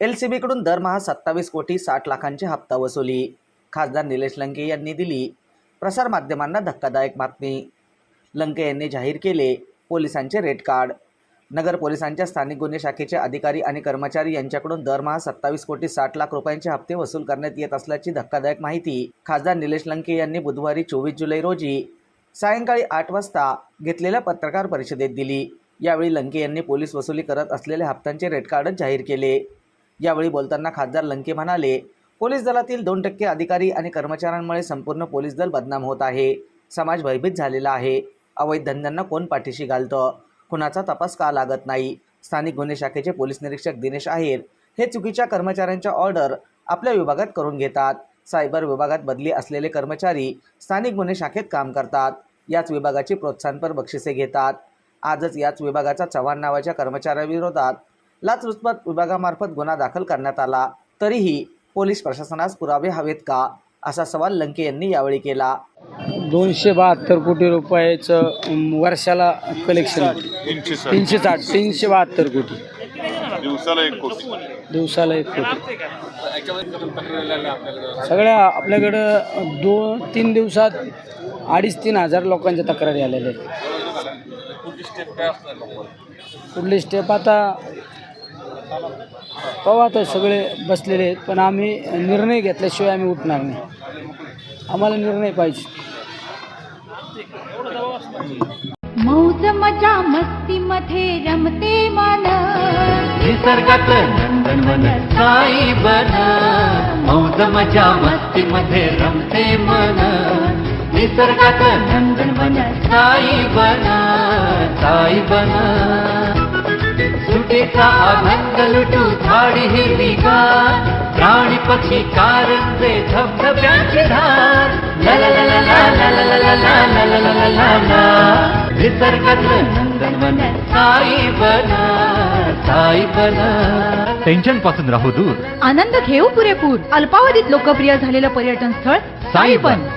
L C बीकडून दरमहा सत्तावीस कोटी साठ लाखांची हप्ता वसुली. खासदार निलेश लंके यांनी दिली. प्रसारमाध्यमांना धक्कादायक बातमी. लंके यांनी जाहीर केले पोलिसांचे रेड कार्ड. नगर पोलिसांच्या स्थानिक गुन्हे शाखेचे अधिकारी आणि कर्मचारी यांच्याकडून दरमहा सत्तावीस कोटी साठ लाख रुपयांचे हप्ते वसूल करण्यात येत असल्याची धक्कादायक माहिती खासदार निलेश लंके यांनी बुधवारी चोवीस जुलै रोजी सायंकाळी आठ वाजता घेतलेल्या पत्रकार परिषदेत दिली. यावेळी लंके यांनी पोलीस वसुली करत असलेल्या हप्त्यांचे रेड कार्डच जाहीर केले. यावेळी बोलताना खासदार लंके म्हणाले पोलीस दलातील दोन टक्के अधिकारी आणि कर्मचाऱ्यांमुळे संपूर्ण पोलीस दल बदनाम होत आहे. समाज भयभीत झालेला आहे. अवैध धंद्यांना कोण पाठीशी घालतं? कुणाचा तपास का लागत नाही? स्थानिक गुन्हे शाखेचे पोलीस निरीक्षक दिनेश आहेर हे चुकीच्या कर्मचाऱ्यांच्या ऑर्डर आपल्या विभागात करून घेतात. सायबर विभागात बदली असलेले कर्मचारी स्थानिक गुन्हे शाखेत काम करतात. याच विभागाची प्रोत्साहनपर बक्षिसे घेतात. आजच याच विभागाचा चव्हाण नावाच्या कर्मचाऱ्याविरोधात लाचलुचपत विभागामार्फत गुन्हा दाखल करण्यात आला. तरीही पोलीस प्रशासनास पुरावे हवेत का? असा सवाल लंके यांनी यावेळी केला. दोनशे बहात्तर कोटी रुपयाचं वर्षाला कलेक्शन तीनशे साठ तीनशे साठ तीनशे बहात्तर कोटी. दिवसाला एक कोटी. दिवसाला एक कोटी. सगळ्या आपल्याकडं दोन तीन दिवसात अडीच तीन हजार लोकांच्या तक्रारी आलेल्या आहेत. पुढली स्टेप आता पाहू आता सगळे बसलेले आहेत पण आम्ही निर्णय घेतल्याशिवाय आम्ही उठणार नाही. आम्हाला निर्णय पाहिजे. मौज मजा मस्ती मध्ये रमते मन. निसर्गात नंदनवन साई बन. मौज मजा मस्ती मध्ये रमते मन. निसर्गात नंदनवन साई बन. साई बन. निसर्गाचा आनंद लुटू झाडी हिरवी गार प्राणी पक्षी कारंजे धबधब्यांची धार बना टेन्शनपासून राहू दूर आनंद घेऊ पुरेपूर अल्पावधीत लोकप्रिय झालेलं पर्यटन स्थळ साईबन